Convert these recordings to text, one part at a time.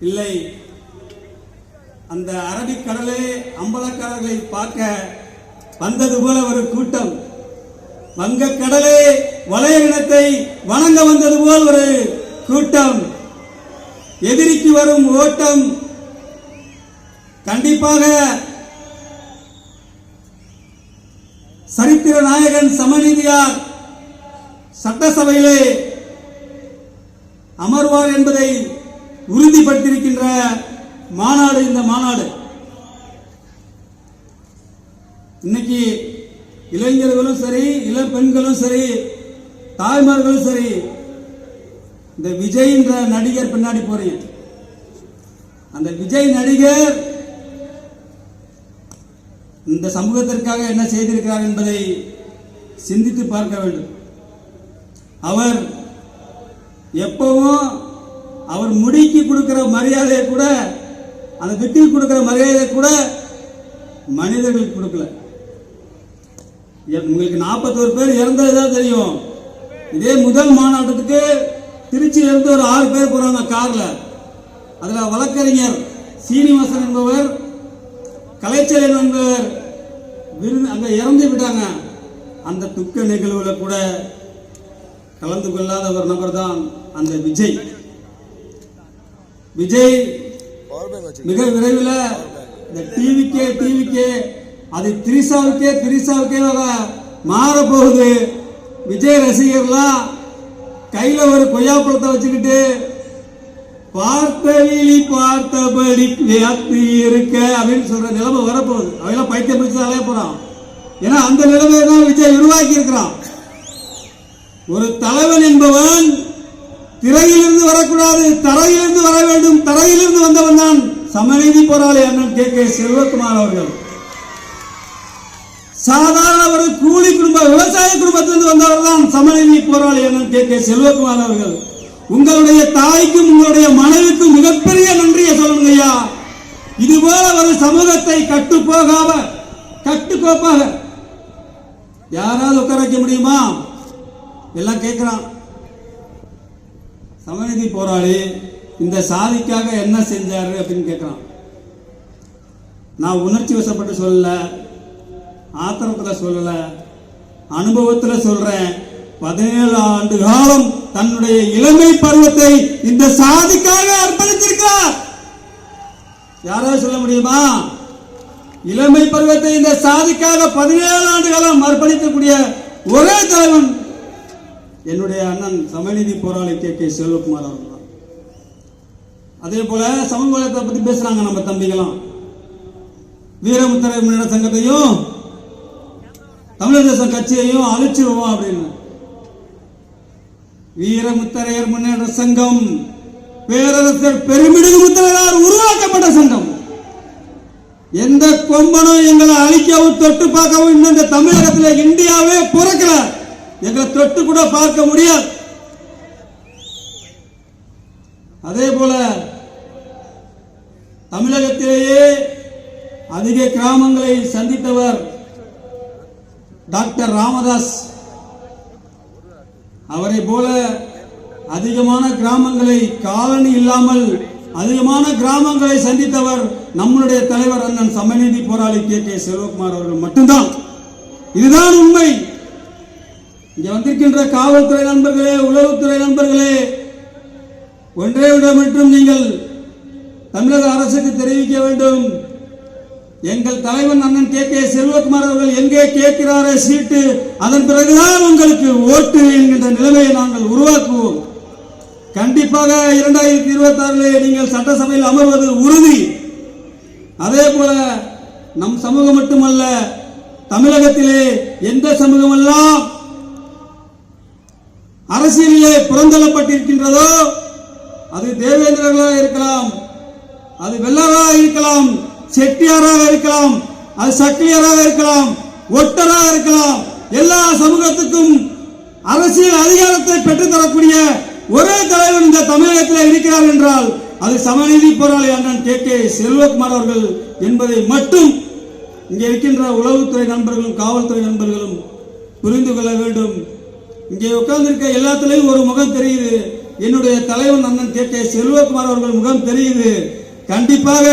இல்லை. அந்த அரபிக்கடலே அம்பலக்காரர்களை பார்க்க வந்தது போல ஒரு கூட்டம். வங்கக்கடலே வளைய இனத்தை வணங்க வந்தது போல் ஒரு கூட்டம். எதிரிக்கு வரும் ஓட்டம். கண்டிப்பாக சரித்திர நாயகன் சமநீதியார் சட்டசபையிலே அமர்வார் என்பதை உறுதிப்படுத்தியிருக்கின்ற மாநாடு இந்த மாநாடு. இன்னைக்கு இளைஞர்களும் சரி இள பெண்களும் சரி தாய்மார்களும் சரி இந்த விஜய்ன்ற நடிகர் பின்னாடி போறீங்க. அந்த விஜய் நடிகர் இந்த சமூகத்திற்காக என்ன செய்திருக்கிறார் என்பதை சிந்தித்து பார்க்க வேண்டும். அவர் எப்பவும் அவர் முடிக்கு கொடுக்கிற மரியாதையை கூட அந்த விட்டில் கொடுக்கிற மரியாதையை கூட மனிதர்களுக்கு கொடுக்கல. உங்களுக்கு நாற்பத்தோரு பேர் இறந்ததுதான் தெரியும். இதே முதல் மாநாட்டத்துக்கு திருச்சியில இருந்து ஒரு ஆறு பேர் போறாங்க கார்ல. அதுல வழக்கறிஞர் சீனிவாசன் என்பவர் கலைச்செல்வன் என்பவர் விருது அங்க இறந்து விட்டாங்க. அந்த துக்க நிகழ்வுல கூட கலந்து கொள்ளாத ஒரு நபர் தான் அந்த விஜய். விஜய் மிக விரைவில் இந்த டிவிக்கே டிவிக்கே அது திரிசாவுக்கே திரிசாவுக்கே மாற போகுது விஜய் ரசிகர்லாம் கையில ஒரு கொய்யாப்பழத்தை வச்சுக்கிட்டு பார்த்த விழி பார்த்தபடி வியாத்து இருக்க அப்படின்னு சொல்ற நிலைமை வரப்போகுது. அவையெல்லாம் பைத்தியம் பிடிச்சு அலைய போறான். ஏன்னா அந்த நிலைமையை தான் விஜய் உருவாக்கி இருக்கிறான் ஒரு தலைவன் என்பவன் திரையிலிருந்து வரக்கூடாது தரையிலிருந்து வர வேண்டும் தரையிலிருந்து வந்தவன் தான் சமநீதி போராளி அண்ணன் கே. கே. செல்வகுமார் அவர்கள். சாதாரண ஒரு கூலி குடும்ப விவசாய குடும்பத்திலிருந்து வந்தவர் தான் சமநீதி போராளி அண்ணன் கே. கே. செல்வகுமார் அவர்கள். உங்களுடைய தாய்க்கும் உங்களுடைய மனைவிக்கும் மிகப்பெரிய நன்றியை சொல்லுங்க ஐயா. இது போல ஒரு சமூகத்தை கட்டுப்போகாம கட்டுக்கோப்பாக யாராவது உட்கார வைக்க முடியுமா? எல்லாம் கேட்கிறான் சமநீதி போராளி இந்த சாதிக்காக என்ன செஞ்சாரு அப்படின்னு கேட்கிறான் நான் உணர்ச்சி வசப்பட்டு சொல்லல ஆத்திரத்தில் சொல்லல அனுபவத்தில் சொல்றேன். பதினேழு ஆண்டு காலம் தன்னுடைய இளமை பருவத்தை இந்த சாதிக்காக அர்ப்பணித்திருக்கிறார் யாராவது சொல்ல முடியுமா? இளமை பருவத்தை இந்த சாதிக்காக பதினேழு ஆண்டு காலம் அர்ப்பணிக்கக்கூடிய ஒரே தலைவன் என்னுடைய அண்ணன் சமநீதி போராளி கே கே செல்வகுமார் அவர்கள் தான். அதே போல சமூக வலைத்தளத்தை பத்தி பேசுறாங்க நம்ம தம்பிகளாம் வீரமுத்தரை முன்னேற்ற சங்கத்தையும் தமிழர் தேசம் கட்சியையும் அழிச்சிருவோம் அப்படின்னு. வீரமுத்தரையர் முன்னேற்ற சங்கம் பேரரசர் பெருமிடுகு முத்தரையார் உருவாக்கப்பட்ட சங்கம். எந்த கொம்பனும் எங்களை அழிக்கவும் தொட்டு பார்க்கவும் இன்னும் இந்த தமிழகத்தில் இந்தியாவே பிறக்கல. எங்களை தொட்டு கூட பார்க்க முடியாது. அதே போல தமிழகத்திலேயே அதிக கிராமங்களை சந்தித்தவர் டாக்டர் ராமதாஸ். அவரை போல அதிகமான கிராமங்களை காலனி இல்லாமல் அதிகமான கிராமங்களை சந்தித்தவர் நம்மளுடைய தலைவர் அண்ணன் சமநீதி போராளி கே கே செல்வகுமார் அவர்கள் மட்டும்தான். இதுதான் உண்மை. இங்க வந்திருக்கின்ற காவல்துறை நண்பர்களே உளவுத்துறை நண்பர்களே ஒன்றே விட மட்டும் நீங்கள் தமிழக அரசுக்கு தெரிவிக்க வேண்டும். எங்கள் தலைவன் அண்ணன் கே. கே. செல்வகுமார் அவர்கள் எங்கே கேட்கிறாரே சீட்டு அதன் பிறகுதான் உங்களுக்கு ஓட்டு என்கின்ற நிலைமையை நாங்கள் உருவாக்குவோம். கண்டிப்பாக இரண்டாயிரத்தி இருபத்தி ஆறிலே நீங்கள் சட்டசபையில் அமர்வது உறுதி. அதே போல நம் சமூகம் மட்டுமல்ல தமிழகத்திலே எந்த சமூகமெல்லாம் அரசியலிலே புறந்தள்ளப்பட்டிருக்கின்றதோ அது தேவேந்திரர்களாக இருக்கலாம் அது வெள்ளராக இருக்கலாம் செட்டியாராக இருக்கலாம் அது சக்கிலியராக இருக்கலாம் ஒட்டராக இருக்கலாம் எல்லா சமூகத்துக்கும் அரசியல் அதிகாரத்தை பெற்றுத்தரக்கூடிய ஒரே தலைவர் இந்த தமிழகத்தில் இருக்கிறார் என்றால் அது சமநீதி போராளி அண்ணன் கே. கே. செல்வகுமார் அவர்கள் என்பதை மட்டும் இங்கே இருக்கின்ற உளவுத்துறை நண்பர்களும் காவல்துறை நண்பர்களும் புரிந்து கொள்ள வேண்டும். இங்கே உட்கார்ந்திருக்க எல்லாத்துலேயும் ஒரு முகம் தெரியுது. என்னுடைய தலைவன் அண்ணன் கே. கே. செல்வகுமார் அவர்கள் முகம் தெரியுது. கண்டிப்பாக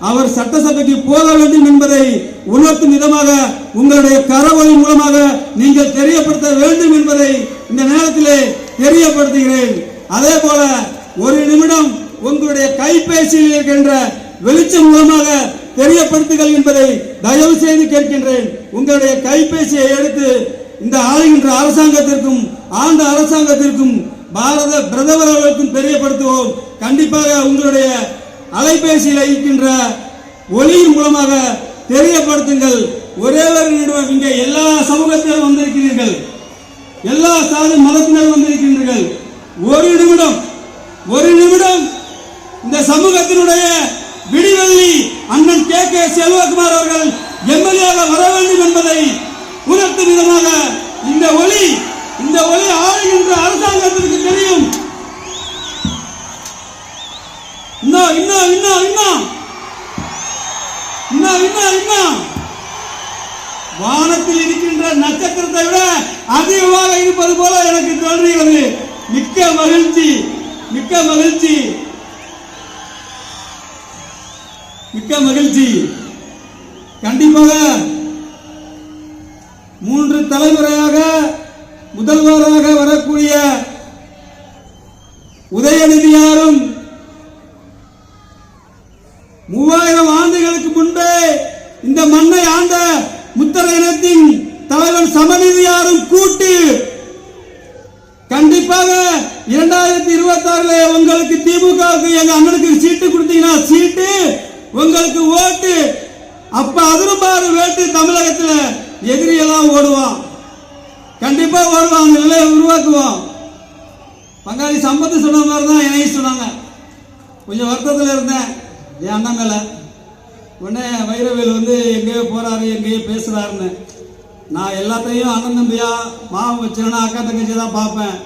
அவர் சட்டசபைக்கு போக வேண்டும் என்பதை உணர்த்தும் விதமாக உங்களுடைய கரவொலி மூலமாக நீங்கள் தெரியப்படுத்த வேண்டும் என்பதை இந்த நேரத்திலே தெரியப்படுத்துகிறேன். அதே போல ஒரு நிமிடம் உங்களுடைய கைபேசியில் இருக்கின்ற வெளிச்சம் மூலமாக தெரியப்படுத்துங்கள் என்பதை தயவு செய்து கேட்கின்றேன். உங்களுடைய கைபேசியை எடுத்து இந்த ஆளுகின்ற அரசாங்கத்திற்கும் ஆண்ட அரசாங்கத்திற்கும் பாரத பிரதமர் அவர்களுக்கும் தெரியப்படுத்துவோம். கண்டிப்பாக உங்களுடைய அலைபேசியில் இருக்கின்ற ஒளியின் மூலமாக தெரியப்படுத்துங்கள். ஒரே ஒரு இங்கே எல்லா சமூகத்தினரும் வந்திருக்கிறீர்கள். எல்லா சாதி மதத்தினரும் வந்திருக்கின்றீர்கள் ஒரு நிமிடம் இந்த சமூகத்தினுடைய விடிவெள்ளி அண்ணன் கே கே செல்வகுமார் அவர்கள் எம்எல்ஏ வர வேண்டும் என்பதை உணர்த்தும் விதமாக இந்த ஒளி இந்த ஒளி ஆளுகின்ற அரசாங்கத்திற்கு தெரியும் இன்னும் இன்னும் இன்னும் இன்னும் இன்னும் இன்னும் வானத்தில் இருக்கின்ற நட்சத்திரத்தை விட அதிகமாக இருப்பது போல எனக்கு தோன்றுகிறது. மிக்க மகிழ்ச்சி மிக்க மகிழ்ச்சி. மிக்க மகிழ்ச்சி. கண்டிப்பாக மூன்று தலைமுறையாக முதல்வராக வரக்கூடிய உதயநிதியாரும் சமநிதி யாரும் கூட்டு கண்டிப்பாக இரண்டாயிரத்தி இருபத்தி ஆறுல உங்களுக்கு திமுகவுக்கு எங்க அண்ணனுக்கு சீட்டு கொடுத்தீங்கன்னா சீட்டு உங்களுக்கு ஓட்டு. அப்ப அதிரம்பாறு வேட்டு தமிழகத்துல எதிரியெல்லாம் ஓடுவான். கண்டிப்பா ஓடுவான் அந்த நிலையை உருவாக்குவோம் பங்காளி சம்பத்து சொன்ன மாதிரி தான் என்னையும் சொன்னாங்க. கொஞ்சம் வருத்தத்தில் இருந்தேன் என் அண்ணன் மேல உடனே வைரவேல் வந்து எங்கேயோ போறாரு எங்கேயோ பேசுறாருன்னு. நான் எல்லாத்தையும் அண்ணன் தம்பியா மாவு வச்சிருந்தா அக்கா தங்கச்சி தான் பார்ப்பேன்.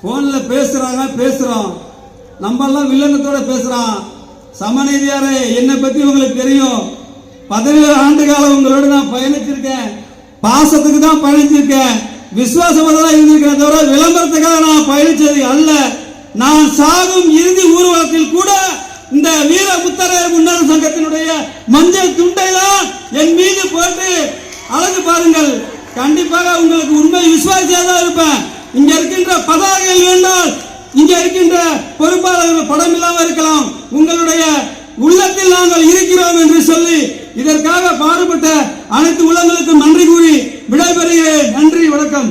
ஃபோனில் பேசுறாங்க பேசுறோம். நம்ம எல்லாம் வில்லங்கத்தோட பேசுறான் சமநீதியாரே என்னை பத்தி உங்களுக்கு தெரியும். பதினேழு ஆண்டு காலம் உங்களோட நான் பயணிச்சிருக்கேன். பாசத்துக்கு தான் பயணிச்சிருக்கேன். விசுவாசமாக தான் இருந்திருக்கேன் தவிர விளம்பரத்துக்காக நான் பயணிச்சது அல்ல. நான் சாகும் இறுதி ஊர்வலத்தில் கூட இந்த வீர முத்தரையர் முன்னாள் சங்கத்தினுடைய மஞ்சள் துண்டை தான் என் மீது போட்டு அழகு பாருங்கள். கண்டிப்பாக உங்களுக்கு உண்மை விசுவாசியாக தான் இருப்பேன். இங்க இருக்கின்ற பதாகைகள் வேண்டால் இங்க இருக்கின்ற பொறுப்பாளர்கள் படம் இல்லாம இருக்கலாம். உங்களுடைய உள்ளத்தில் நாங்கள் இருக்கிறோம் என்று சொல்லி இதற்காக பாடுபட்ட அனைத்து உள்ளங்களுக்கும் நன்றி கூறி விடைபெறுகிறேன். நன்றி வணக்கம்.